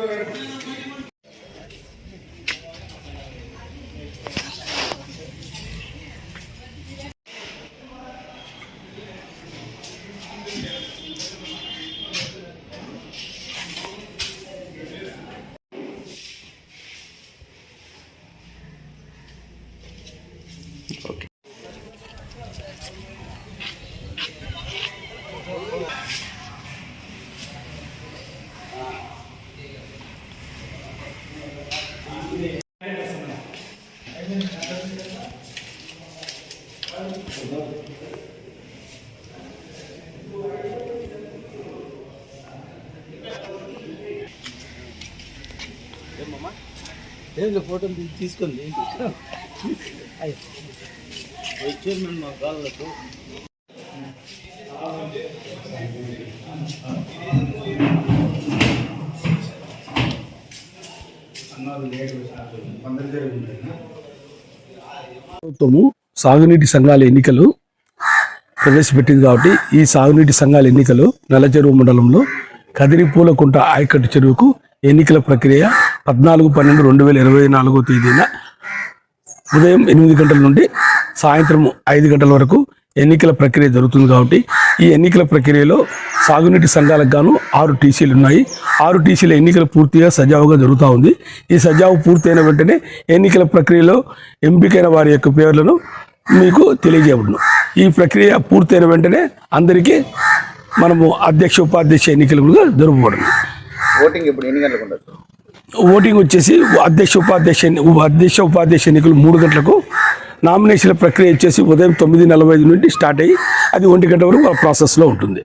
Okay. ఏం photo తీసుకోండి. Chairman మా కాళ్ళకు అన్నారు లేడు కొందరు జరిగింది ప్రభుత్వము సాగునీటి సంఘాల ఎన్నికలు ప్రవేశపెట్టింది కాబట్టి ఈ సాగునీటి సంఘాల ఎన్నికలు నల్లచెరువు మండలంలో కదిరిపూలకుంట ఆయకట్టు చెరువుకు ఎన్నికల ప్రక్రియ పద్నాలుగు పన్నెండు రెండు వేల ఇరవై నాలుగో తేదీన ఉదయం ఎనిమిది గంటల నుండి సాయంత్రం ఐదు గంటల వరకు ఎన్నికల ప్రక్రియ జరుగుతుంది కాబట్టి ఈ ఎన్నికల ప్రక్రియలో సాగునీటి సంఘాలకు గాను ఆరు టీసీలు ఉన్నాయి. ఆరు టీసీల ఎన్నికలు పూర్తిగా సజావుగా జరుగుతూ ఉంది. ఈ సజావు పూర్తయిన వెంటనే ఎన్నికల ప్రక్రియలో ఎంపికైన వారి యొక్క పేర్లను మీకు తెలియజేయబడును. ఈ ప్రక్రియ పూర్తయిన వెంటనే అందరికీ మనము అధ్యక్ష ఉపాధ్యక్ష ఎన్నికలుగా జరుపుబడును. ఓటింగ్ ఇప్పుడు ఎన్ని గంటలకు ఉండొచ్చు? ఓటింగ్ వచ్చేసి అధ్యక్ష ఉపాధ్యక్ష అధ్యక్ష ఉపాధ్యక్ష ఎన్నికలు మూడు గంటలకు నామినేషన్ల ప్రక్రియ వచ్చేసి ఉదయం తొమ్మిది నలభై ఐదు నుండి స్టార్ట్ అయ్యి అది ఒంటి గంట వరకు ఆ ప్రాసెస్లో ఉంటుంది.